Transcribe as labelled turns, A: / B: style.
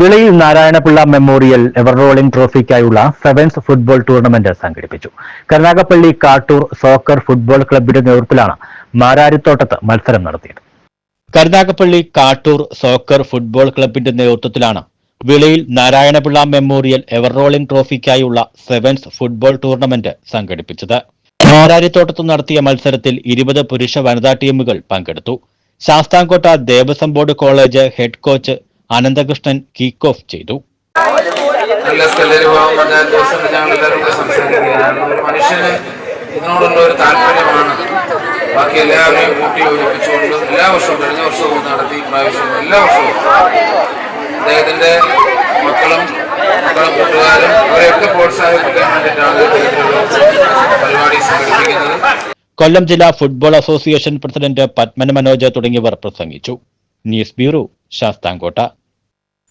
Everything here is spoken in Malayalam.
A: വിളയിൽ നാരായണപിള്ള മെമ്മോറിയൽ എവർറോളിംഗ് ട്രോഫിക്കായുള്ള സെവൻസ് ഫുട്ബോൾ ടൂർണമെന്റ് സംഘടിപ്പിച്ചു. കരുനാഗപ്പള്ളി കാട്ടൂർ സോക്കർ ഫുട്ബോൾ ക്ലബിന്റെ നേതൃത്വത്തിലാണ് മാരാരിത്തോട്ടത്ത് മത്സരം നടത്തിയത്. കരുനാഗപ്പള്ളി കാട്ടൂർ സോക്കർ ഫുട്ബോൾ ക്ലബിന്റെ നേതൃത്വത്തിലാണ് വിളയിൽ നാരായണപിള്ള മെമ്മോറിയൽ എവർറോളിംഗ് ട്രോഫിക്കായുള്ള സെവൻസ് ഫുട്ബോൾ ടൂർണമെന്റ് സംഘടിപ്പിച്ചത്. മാരാരിത്തോട്ടത്ത് നടത്തിയ മത്സരത്തിൽ ഇരുപത് പുരുഷ വനിതാ ടീമുകൾ പങ്കെടുത്തു. Sasthamkotta Devaswom board college head coach Ananthakrishnan kick off ചെയ്തു.
B: മനുഷ്യന് ഇതിനോടുള്ള ഒരു താല്പര്യമാണ്. ബാക്കി എല്ലാവരെയും കൂട്ടി യോജിപ്പിച്ചുകൊണ്ട് എല്ലാ വർഷവും കഴിഞ്ഞ വർഷവും നടത്തി പ്രാവശ്യവും എല്ലാ വർഷവും അദ്ദേഹത്തിന്റെ മക്കളും മക്കളും കൂട്ടുകാരും അവരെയൊക്കെ പ്രോത്സാഹിപ്പിക്കാൻ വേണ്ടിയിട്ടാണ് പരിപാടി സംഘടിപ്പിക്കുന്നത്.
A: കൊല്ലം ജില്ലാ ഫുട്ബോൾ അസോസിയേഷൻ പ്രസിഡന്റ് പത്മന മനോജ് തുടങ്ങിയവർ പ്രസംഗിച്ചു. News bureau Sasthamkotta.